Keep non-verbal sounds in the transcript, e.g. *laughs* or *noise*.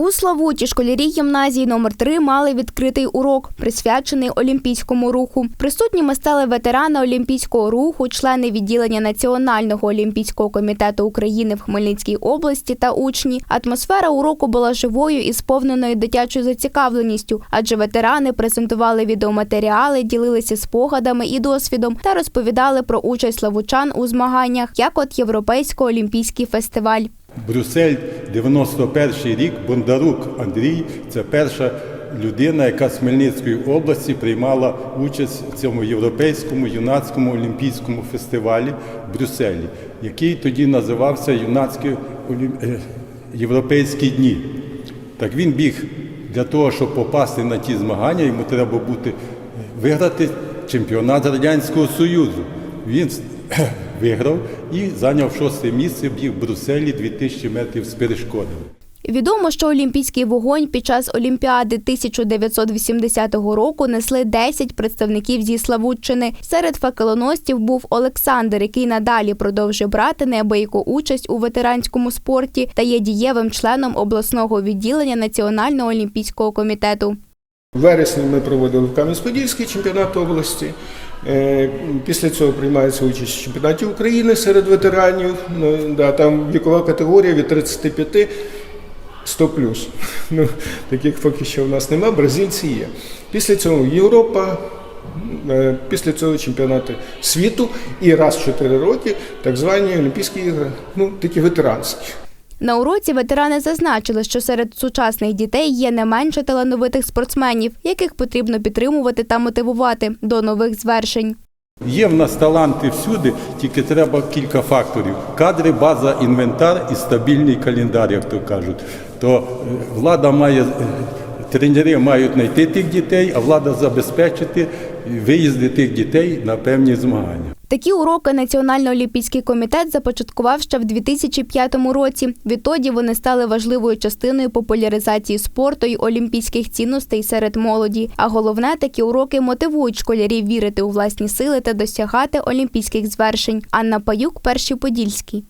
У Славуті школярі гімназії номер 3 мали відкритий урок, присвячений олімпійському руху. Присутніми стали ветерани олімпійського руху, члени відділення Національного олімпійського комітету України в Хмельницькій області та учні. Атмосфера уроку була живою і сповненою дитячою зацікавленістю, адже ветерани презентували відеоматеріали, ділилися спогадами і досвідом та розповідали про участь славучан у змаганнях, як от Європейсько-олімпійський фестиваль. Брюссель, 91 рік, Бондарук Андрій це перша людина, яка з Хмельницької області приймала участь в цьому європейському юнацькому олімпійському фестивалі в Брюсселі, який тоді називався Юнацькі е, Європейські дні. Так він біг для того, щоб попасти на ті змагання, йому треба бути виграти чемпіонат Радянського Союзу. Він виграв і зайняв шосте місце, біг в Брюсселі 2000 метрів з перешкодами. Відомо, що олімпійський вогонь під час Олімпіади 1980 року несли 10 представників зі Славутчини. Серед факелоносців був Олександр, який надалі продовжує брати неабияку участь у ветеранському спорті та є дієвим членом обласного відділення Національного олімпійського комітету. В вересні ми проводили в Кам'янець-Подільський чемпіонат області. Е, Після цього приймається участь в чемпіонаті України серед ветеранів. Ну, да, там вікова категорія від 35 100 плюс. *laughs* Ну, таких поки що в нас немає, бразильці є. Після цього Європа, е, після цього чемпіонати світу і раз в 4 роки так звані Олімпійські ігри, ну такі ветеранські. На уроці ветерани зазначили, що серед сучасних дітей є не менше талановитих спортсменів, яких потрібно підтримувати та мотивувати до нових звершень. Є в нас таланти всюди, тільки треба кілька факторів: кадри, база, інвентар і стабільний календар, як то кажуть. То е, влада має, е, тренери мають знайти тих дітей, а влада забезпечити виїзди тих дітей на певні змагання. Такі уроки Національний олімпійський комітет започаткував ще в 2005 році. Відтоді вони стали важливою частиною популяризації спорту й олімпійських цінностей серед молоді. А головне, такі уроки мотивують школярів вірити у власні сили та досягати олімпійських звершень. Анна Паюк, перший подільський.